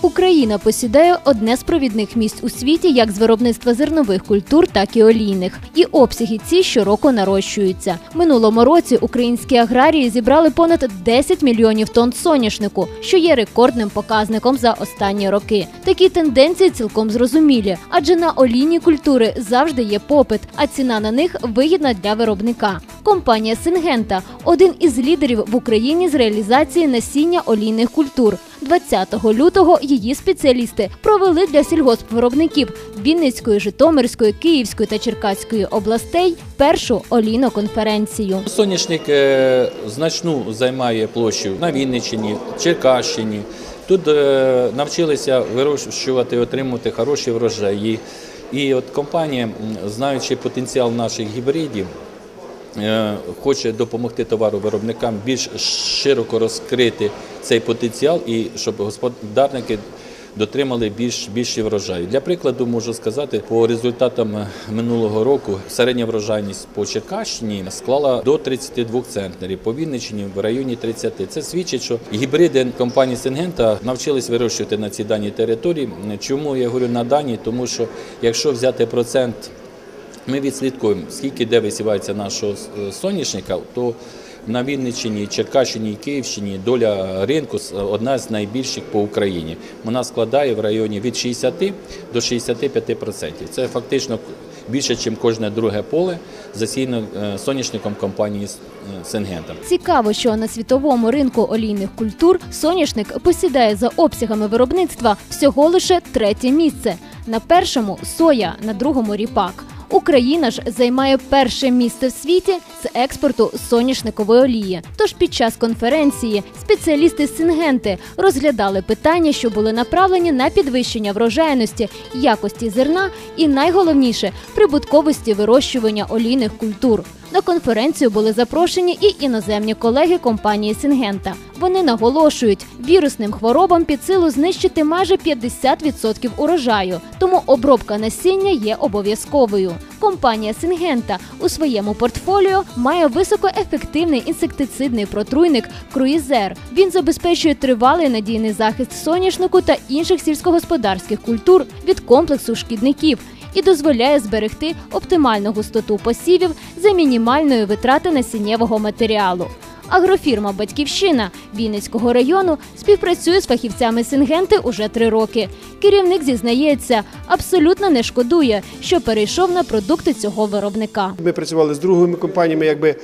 Україна посідає одне з провідних місць у світі як з виробництва зернових культур, так і олійних. І обсяги ці щороку нарощуються. Минулому році українські аграрії зібрали понад 10 мільйонів тонн соняшнику, що є рекордним показником за останні роки. Такі тенденції цілком зрозумілі, адже на олійні культури завжди є попит, а ціна на них вигідна для виробника. Компанія Сингента один із лідерів в Україні з реалізації насіння олійних культур. 20 лютого її спеціалісти провели для сільгоспвиробників Вінницької, Житомирської, Київської та Черкаської областей першу олійну конференцію. Соняшник е, значну займає площу на Вінниччині, Черкащині. Тут е, навчилися вирощувати, отримувати хороші врожаї. І от компанія, знаючи потенціал наших гібридів, хоче допомогти товаровиробникам більш широко розкрити цей потенціал і щоб господарники дотримали більш більші врожаї. Для прикладу можу сказати, по результатам е, минулого року середня врожайність по Черкащині склала до 32 центнерів, по Вінниччині в районі 30. Це свідчить, що гібриди компанії Сингента навчились вирощувати на цій даній території. Чому я говорю на даній? Тому що якщо взяти процент ми відслідкуємо, скільки де висівається нашого е, соняшника, то на Вінниччині, Черкащині і Київщині доля ринку одна з найбільших по Україні. Вона складає в районі від 60 до 65%. Це фактично більше, ніж кожне друге поле засіяно е, соняшником компанії С- е, Сингента. Цікаво, що на світовому ринку олійних культур соняшник посідає за обсягами виробництва всього лише третє місце. На першому соя, на другому ріпак. Україна ж займає перше місце в світі з експорту соняшникової олії. Тож під час конференції спеціалісти Сингенти розглядали питання, що були направлені на підвищення врожайності, якості зерна і найголовніше прибутковості вирощування олійних культур. На конференцію були запрошені і іноземні колеги компанії Сингента. Вони наголошують, вірусним хворобам під силу знищити майже 50% урожаю, тому обробка насіння є обов'язковою. Компанія Сингента у своєму портфоліо має високоефективний інсектицидний протруйник Круїзер. Він забезпечує тривалий надійний захист соняшнику та інших сільськогосподарських культур від комплексу шкідників і дозволяє зберегти оптимальну густоту посівів за мінімальної витрати насіннєвого матеріалу. Агрофірма Батьківщина Вінницького району співпрацює з фахівцями Сингенти уже три роки. Керівник зізнається, абсолютно не шкодує, що перейшов на продукти цього виробника. Ми працювали з другими компаніями, якби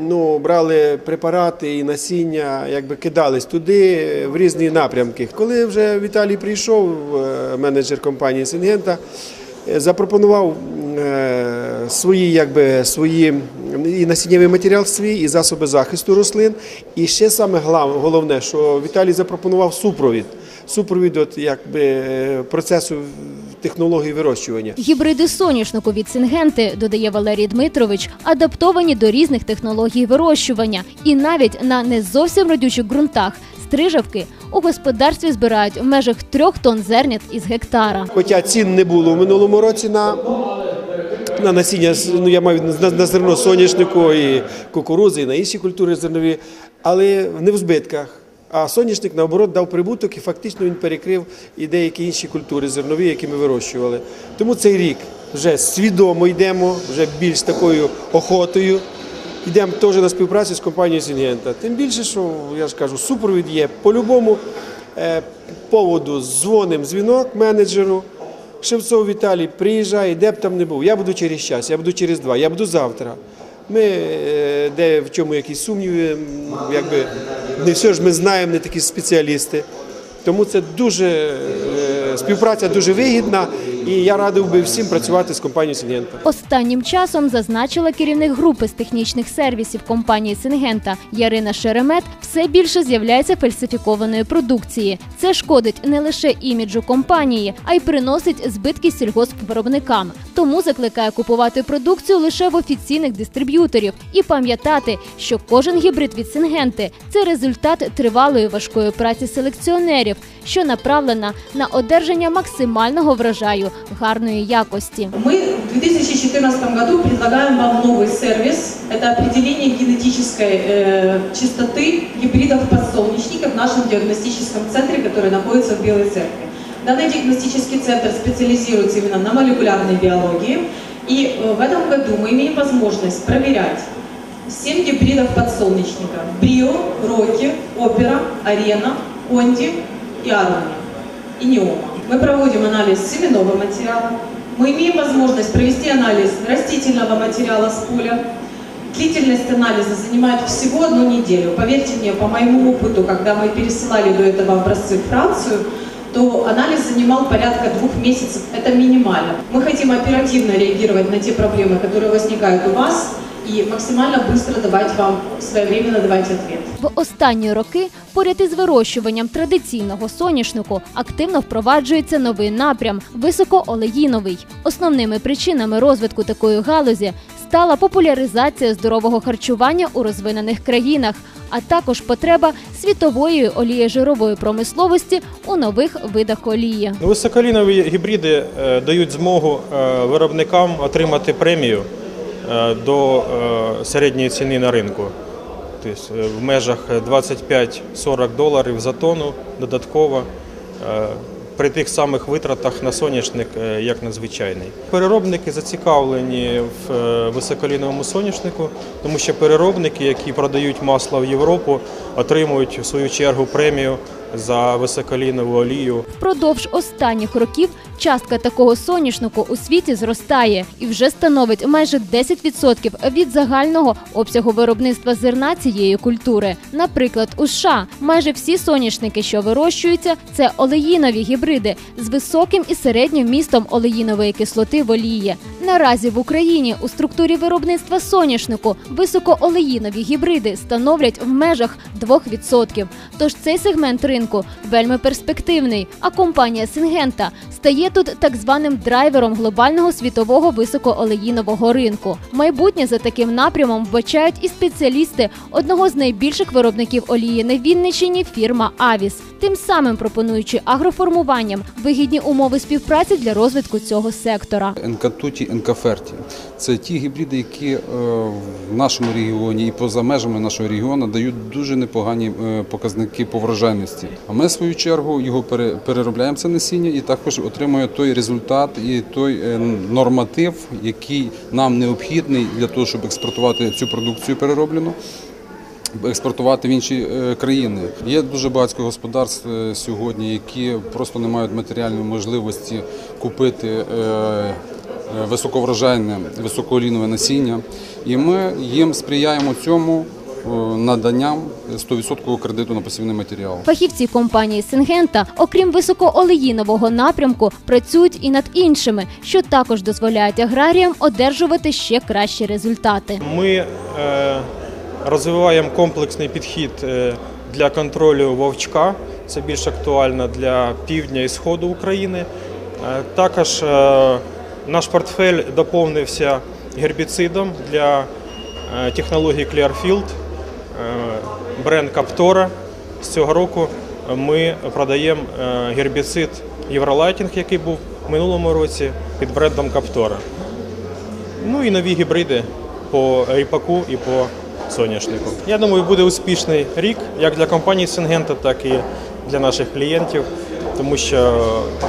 ну, брали препарати і насіння, якби кидались туди в різні напрямки. Коли вже Віталій прийшов, е, менеджер компанії Сингента, запропонував е, свої, якби, свої і насіннєвий матеріал свій, і засоби захисту рослин. І ще саме головне, що Віталій запропонував супровід. Супровід от, якби, е, процесу технології вирощування. Гібриди соняшнику від Сингенти, додає Валерій Дмитрович, адаптовані до різних технологій вирощування і навіть на не зовсім родючих ґрунтах. Стрижавки у господарстві збирають в межах трьох тонн зернят із гектара. Хоча цін не було в минулому році на, на насіння, ну я маю на, на зерно соняшнику і кукурузи, і на інші культури зернові, але не в збитках. А соняшник, наоборот, дав прибуток і фактично він перекрив і деякі інші культури зернові, які ми вирощували. Тому цей рік вже свідомо йдемо, вже більш такою охотою. Йдемо теж на співпрацю з компанією Сінгента. Тим більше, що я ж кажу, супровід є по-любому е, поводу дзвоним дзвінок менеджеру. Шевцов Віталій приїжджає, де б там не був. Я буду через час, я буду через два, я буду завтра. Ми, е, де в чому якісь сумніви, якби не все ж ми знаємо, не такі спеціалісти. Тому це дуже е, співпраця дуже вигідна, і я радив би всім працювати з компанією Сінгента. Останнім часом зазначила керівник групи з технічних сервісів компанії Сингента Ярина Шеремет, все більше з'являється фальсифікованої продукції. Це шкодить не лише іміджу компанії, а й приносить збитки сільгоспвиробникам. Тому закликає купувати продукцію лише в офіційних дистриб'юторів і пам'ятати, що кожен гібрид від Сингенти це результат тривалої важкої праці селекціонерів, що направлена на одержання максимального врожаю гарної якості. Ми в 2014 году предлагаем вам новый сервис. Это определение генетической э, чистоты гибридов подсолнечника в нашем диагностическом центре, который находится в Белой Церкви. Данный диагностический центр специализируется именно на молекулярной биологии. И э, в этом году мы имеем возможность проверять 7 гибридов подсолнечника. Брио, Роки, Опера, Арена, Онди и Аруни. И Неома. Мы проводим анализ семенного материала. Мы имеем возможность провести анализ растительного материала с поля. Длительность анализа занимает всего одну неделю. Поверьте мне, по моему опыту, когда мы пересылали до этого образцы в Францию, то анализ занимал порядка двух месяцев. Это минимально. Мы хотим оперативно реагировать на те проблемы, которые возникают у вас, и максимально быстро давать вам, своевременно давать ответ. В останні роки поряд із вирощуванням традиційного соняшнику активно впроваджується новий напрям високоолеїновий. Основними причинами розвитку такої галузі стала популяризація здорового харчування у розвинених країнах, а також потреба світової олієжирової промисловості у нових видах олії. Високолінові гібриди е, дають змогу е, виробникам отримати премію до е, середньої ціни на ринку. Тобто е, в межах 25-40 доларів за тонну додатково е, при тих самих витратах на соняшник, е, як на звичайний. Переробники зацікавлені в е, високоліновому соняшнику, тому що переробники, які продають масло в Європу, отримують в свою чергу премію за високолінову олію. Впродовж останніх років частка такого соняшнику у світі зростає і вже становить майже 10% від загального обсягу виробництва зерна цієї культури. Наприклад, у США майже всі соняшники, що вирощуються, це олеїнові гібриди з високим і середнім вмістом олеїнової кислоти в олії. Наразі в Україні у структурі виробництва соняшнику високоолеїнові гібриди становлять в межах 2%. Тож цей сегмент ринку вельми перспективний. А компанія Сингента стає тут так званим драйвером глобального світового високоолеїнового ринку. Майбутнє за таким напрямом вбачають і спеціалісти одного з найбільших виробників олії на Вінниччині фірма Авіс, тим самим пропонуючи агроформуванням вигідні умови співпраці для розвитку цього сектора. Енкатуті, енкаферті. Це ті гібриди, які е, в нашому регіоні і поза межами нашого регіону дають дуже непогані е, показники по врожайності. А ми, в свою чергу, його пере- переробляємо це насіння і також отримуємо той результат і той е, норматив, який нам необхідний для того, щоб експортувати цю продукцію перероблену експортувати в інші е, країни. Є дуже багато господарств е, сьогодні, які просто не мають матеріальної можливості купити високоврожайне, високоолінове насіння. І ми їм сприяємо цьому наданням 100% кредиту на посівний матеріал. Фахівці компанії Сингента, окрім високоолеїнового напрямку, працюють і над іншими, що також дозволяють аграріям одержувати ще кращі результати. Ми е, розвиваємо комплексний підхід е, для контролю вовчка. Це більш актуально для півдня і сходу України. Е, Також е, наш портфель доповнився гербіцидом для е, технології Clearfield, е, бренд Каптора. З цього року ми продаємо е, гербіцид Євролайтінг, який був в минулому році під брендом Каптора. Ну і нові гібриди по ріпаку і по соняшнику. Я думаю, буде успішний рік як для компанії Сингента, так і для наших клієнтів, тому що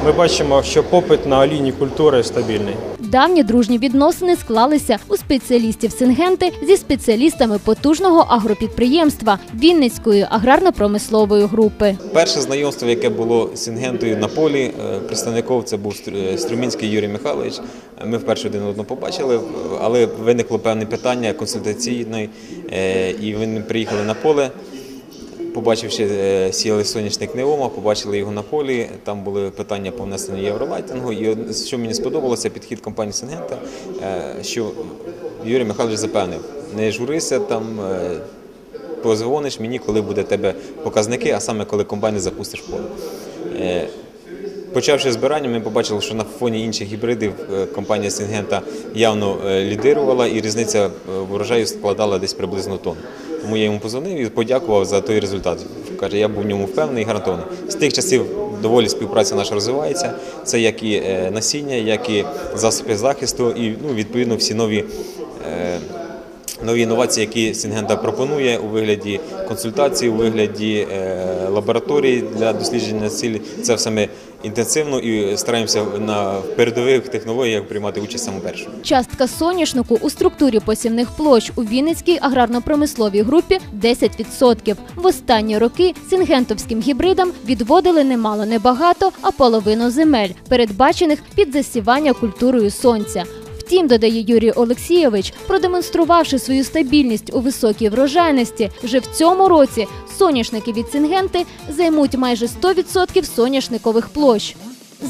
ми бачимо, що попит на олійні культури стабільний. Давні дружні відносини склалися у спеціалістів Сингенти зі спеціалістами потужного агропідприємства Вінницької аграрно-промислової групи. Перше знайомство, яке було з Сінгентою на полі, е, представником це був Стру- Струмінський Юрій Михайлович. Ми вперше один одного побачили, але виникло певне питання консультаційне, е, і вони приїхали на поле. Побачивши, сіли сіяли соняшник Неома, побачили його на полі. Там були питання по внесенню євролайтингу. І що мені сподобалося, підхід компанії Сингента, е, що Юрій Михайлович запевнив, не журися там. е, Позвониш мені, коли буде тебе показники, а саме коли комбайни запустиш поле. Почавши збирання, ми побачили, що на фоні інших гібридів е, компанія Сінгента явно е, лідирувала і різниця е, врожаю складала десь приблизно тонну. Тому я йому позвонив і подякував за той результат. Каже, я був в ньому впевнений і гарантований. З тих часів доволі співпраця наша розвивається. Це як і насіння, як і засоби захисту, і ну, відповідно всі нові. Нові інновації, які Сінгента пропонує у вигляді консультацій, у вигляді лабораторій для дослідження цілі, це все ми інтенсивно і стараємося на передових технологіях приймати участь саме. Частка соняшнику у структурі посівних площ у Вінницькій аграрно-промисловій групі 10%. В останні роки сінгентовським гібридам відводили немало небагато, а половину земель, передбачених під засівання культурою сонця. Втім, додає Юрій Олексійович, продемонструвавши свою стабільність у високій врожайності, вже в цьому році соняшники від Сінгенти займуть майже 100% соняшникових площ.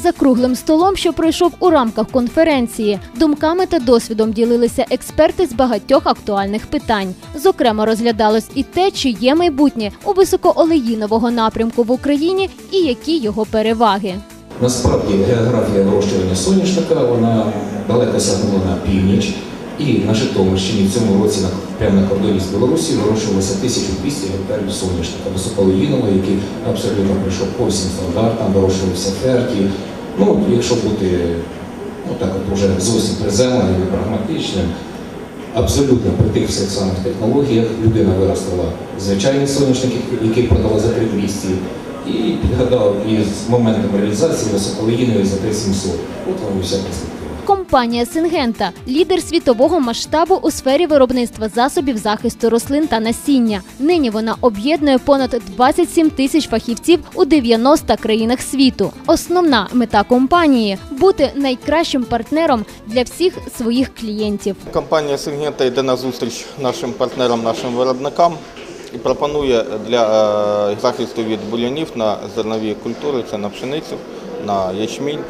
За круглим столом, що пройшов у рамках конференції, думками та досвідом ділилися експерти з багатьох актуальних питань. Зокрема, розглядалось і те, чи є майбутнє у високоолеїнового напрямку в Україні і які його переваги. Насправді географія вирощування соняшника вона далеко сягнула на північ. І на Житомирщині в цьому році прямо на кордоні з Білорусі вирощувалося 1200 гектарів соняшника високолоїнового, який абсолютно пройшов по всім стандартам, вирощувався ферті. Ну, якщо бути ну, так от уже зовсім приземленим і прагматичним, абсолютно при тих всіх самих технологіях людина виростила звичайний соняшник, який продала за 3200, і підгадав із моментом реалізації високолоїнової за 3700. От вам і вся перспектива. Компанія Сингента лідер світового масштабу у сфері виробництва засобів захисту рослин та насіння. Нині вона об'єднує понад 27 тисяч фахівців у 90 країнах світу. Основна мета компанії бути найкращим партнером для всіх своїх клієнтів. Компанія Сингента йде на зустріч нашим партнерам, нашим виробникам пропонує для е, захисту від бур'янів на зернові культури, це на пшеницю, на ячмінь,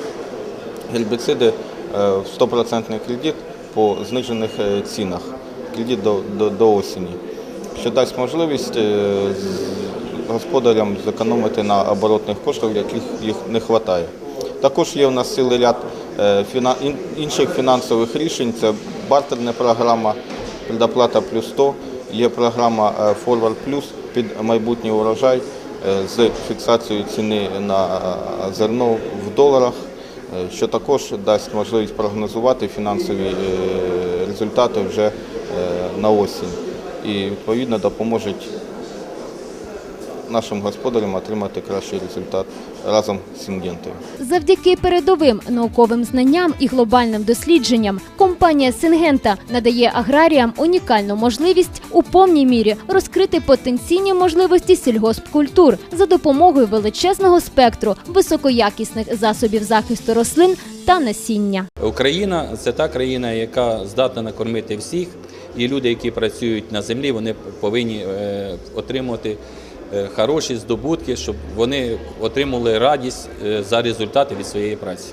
гербіциди е, в 100% кредит по знижених е, цінах, кредит до, до, до осені, що дасть можливість господарям зекономити на оборотних коштах, яких їх не вистачає. Також є у нас цілий ряд інших фінансових рішень. Це бартерна програма предоплата плюс 100, є програма е, Forward Plus під майбутній урожай е, з фіксацією ціни на е, зерно в доларах, е, що також дасть можливість прогнозувати фінансові е, результати вже е, на осінь. І відповідно допоможуть нашим господарям отримати кращий результат разом з Сінгентою. Завдяки передовим науковим знанням і глобальним дослідженням компанія Сингента надає аграріям унікальну можливість у повній мірі розкрити потенційні можливості сільгоспкультур за допомогою величезного спектру високоякісних засобів захисту рослин та насіння. Україна це та країна, яка здатна накормити всіх, і люди, які працюють на землі, вони повинні е, отримувати хороші здобутки, щоб вони отримали радість е, за результати від своєї праці.